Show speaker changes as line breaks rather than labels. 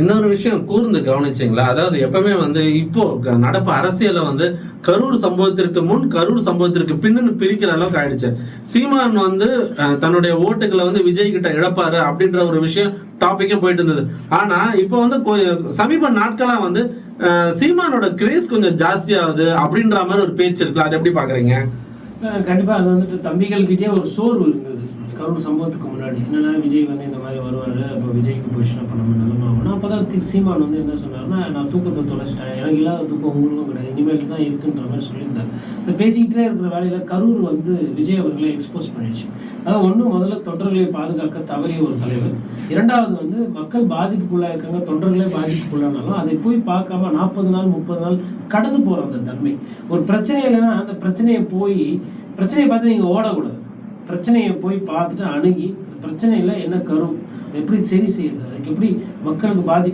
இன்னொரு விஷயம் கூர்ந்து கவனிச்சிங்களா? அதாவது எப்பவுமே வந்து இப்போ க- நடப்பு அரசியல வந்து கரூர் சம்பவத்திற்கு முன் கரூர் சம்பவத்திற்கு பின்னு பிரிக்கிற அளவுக்கு ஆயிடுச்சு. சீமான் வந்து தன்னுடைய ஓட்டுகளை வந்து விஜய் கிட்ட இழப்பாரு அப்படின்ற ஒரு விஷயம் டாபிக்கும் போயிட்டு இருந்தது. ஆனா இப்போ வந்து சமீப நாட்களா வந்து சீமானோட கிரேஸ் கொஞ்சம் ஜாஸ்தியாகுது அப்படின்ற மாதிரி ஒரு பேச்சு இருக்குல்ல அதை எப்படி பாக்குறீங்க?
கண்டிப்பா அது வந்துட்டு தம்பிகள்கிட்டயே ஒரு சோர்வு இருந்தது. கரூர் சம்பவத்துக்கு முன்னாடி. என்னென்னா விஜய் வந்து இந்த மாதிரி வருவார் அப்போ விஜய்க்கு பொசிஷன் அப்போ நம்ம நிலமை ஆகணும். அப்போ தான் சீமான் வந்து என்ன சொன்னார்னா நான் தூக்கத்தை தொலைச்சிட்டேன். எனக்கு இல்லாத தூக்கம் உங்களுக்கும் கிடையாது. இனிமேல் தான் இருக்குன்ற மாதிரி சொல்லியிருந்தார். இந்த பேசிக்கிட்டே இருக்கிற வேலையில் கரூர் வந்து விஜய் அவர்களை எக்ஸ்போஸ் பண்ணிடுச்சு. அதாவது ஒன்று முதல்ல தொண்டர்களை பாதுகாக்க தவறிய ஒரு தலைவர். இரண்டாவது வந்து மக்கள் பாதிப்புக்குள்ளாக இருக்காங்க தொண்டர்களே பாதிப்புக்குள்ளானாலும் அதை போய் பார்க்காம நாற்பது நாள் முப்பது நாள் கடந்து போகிற அந்த தன்மை. ஒரு பிரச்சனை இல்லைன்னா அந்த பிரச்சனையை போய் பிரச்சனையை பார்த்து நீங்கள் ஓடக்கூடாது. பிரச்சனையை போய் பார்த்துட்டு அணுகி பிரச்சனையில் என்ன கரும்? எப்படி சரி செய்யுது அதுக்கு எப்படி மக்களுக்கு பாதிப்பு